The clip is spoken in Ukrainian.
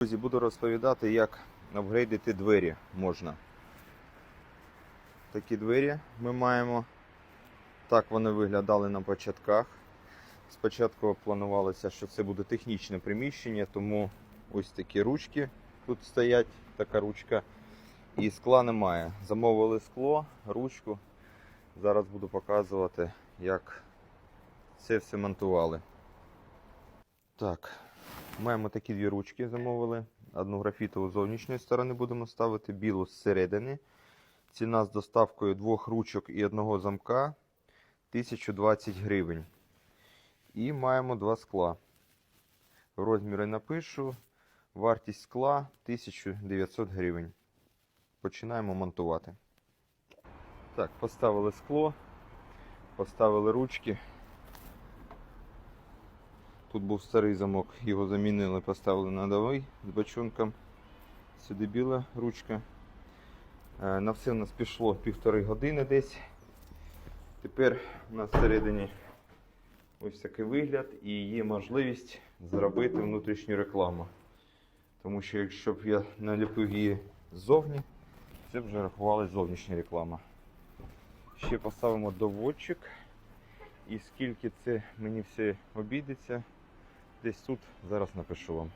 Друзі, буду розповідати, як апгрейдити двері можна. Такі двері ми маємо. Так вони виглядали на початках. Спочатку планувалося, що це буде технічне приміщення, тому ось такі ручки тут стоять, така ручка. І скла немає. Замовили скло, ручку. Зараз буду показувати, як це все монтували. Так, Маємо такі дві ручки, замовили. Одну графітову з зовнішньої сторони будемо ставити, білу зсередини. Ціна з доставкою двох ручок і одного замка 1020 гривень. І маємо два скла. Розміри напишу. Вартість скла 1900 гривень. Починаємо монтувати. Так, поставили скло, поставили ручки. Тут був старий замок, його замінили, поставили на новий з бачунком. Сюди біла ручка. Е, На все в нас пішло півтори години десь. Тепер у нас всередині ось такий вигляд і є можливість зробити внутрішню рекламу. Тому що якщо б я наліпив її ззовні, це б вже рахувалась зовнішня реклама. Ще поставимо доводчик. І скільки це мені все обійдеться, десь тут зараз напишу вам.